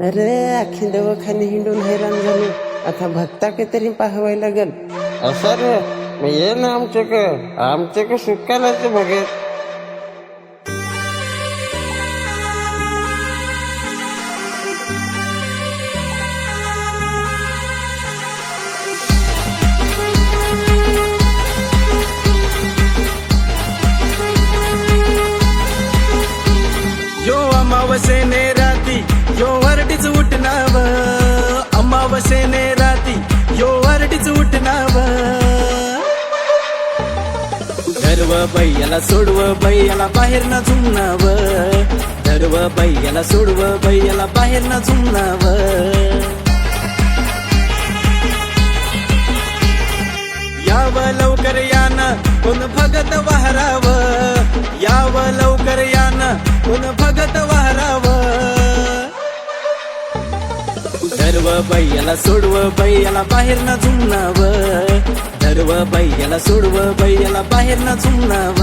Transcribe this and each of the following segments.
अरे अख्खी दवाखाने हिंडून हैराण झालो. आता भक्ता तरी पाहावाय लागल. असं रे ये ना आमच्याकडे. आमच्याकडे सुकायला बघत धर्व बैयाला सोडव बैयाला बाहेर ना झुमनाव धरव बैयाला सोडव बैयाला बाहेर ना झुमनाव याव लवकर यान कोण भगत वाहराव. याव लवकर यान कोण भगत वाहराव धर्व बैयाला सोडव बैयाला बाहेर ना झुमनाव धर्व बैयाला सोडव बैयाला बाहेर ना झुमनाव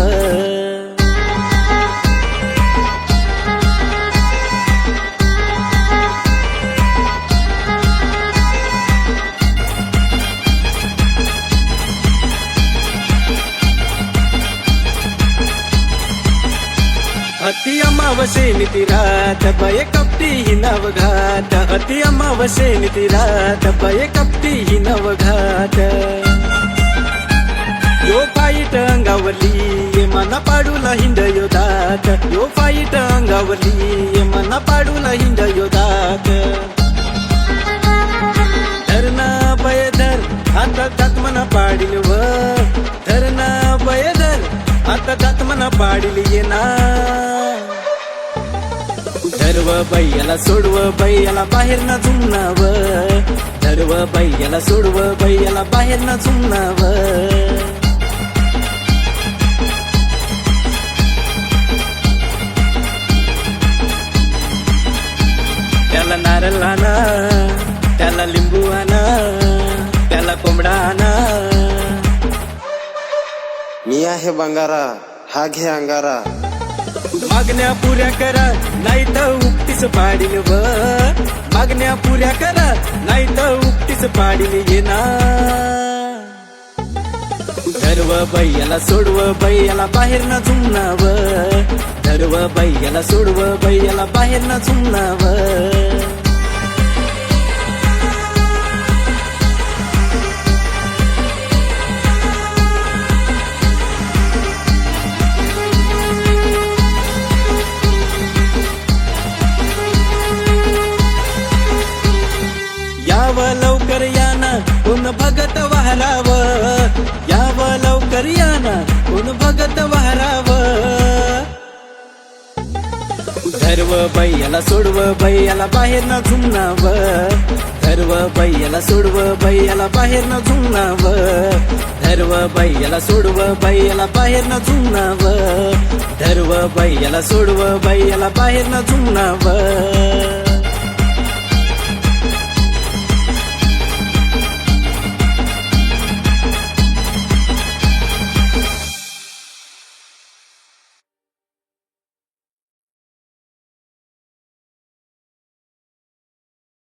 हती अमावसे निती रात बये कपटी नवघात. अति अमावसे ती रात बये कपटी ही नवघात. यो फाईट अंगावली ये मना पाडूला हिंड योदात यो फाईट अंगावली ये मना पाडूला हिंड योदात धरना धरणा धर आता दात मना पाडील व. धरणा बय धर आता दात मना पाडील ये ना धर्व बैयाला सोडव बैयाला बाहेर न झुमनाव धर्व बैयाला सोडव बैयाला बाहेर न झुमनाव त्याला नारळ आणा त्याला लिंबू आणा त्याला कोंबडा आणा. मी आहे बंगारा हा घे अंगारा. मागण्या पुऱ्या करा नाही तर उक्तीच पाडील व. मागण्या पुऱ्या करा नाही तर उक्तीच पाडील येणार. ना धर्व बैयाला सोडव बैयाला बाहेर ना झुमनाव. धर्व बैयाला सोडव बैयाला बाहेर ना झुमनाव. लवकर याना कोण भगत वाहराव. याव लवकर याना कोण भगत वाहराव. धर्व बैयाला सोडव बैयाला बाहेर ना झुमनाव धर्व बैयाला सोडव बैयाला बाहेर ना झुमनाव धर्व बैयाला सोडव बैयाला बाहेर ना झुमनाव धर्व बैयाला सोडव बैयाला बाहेर ना झुमनाव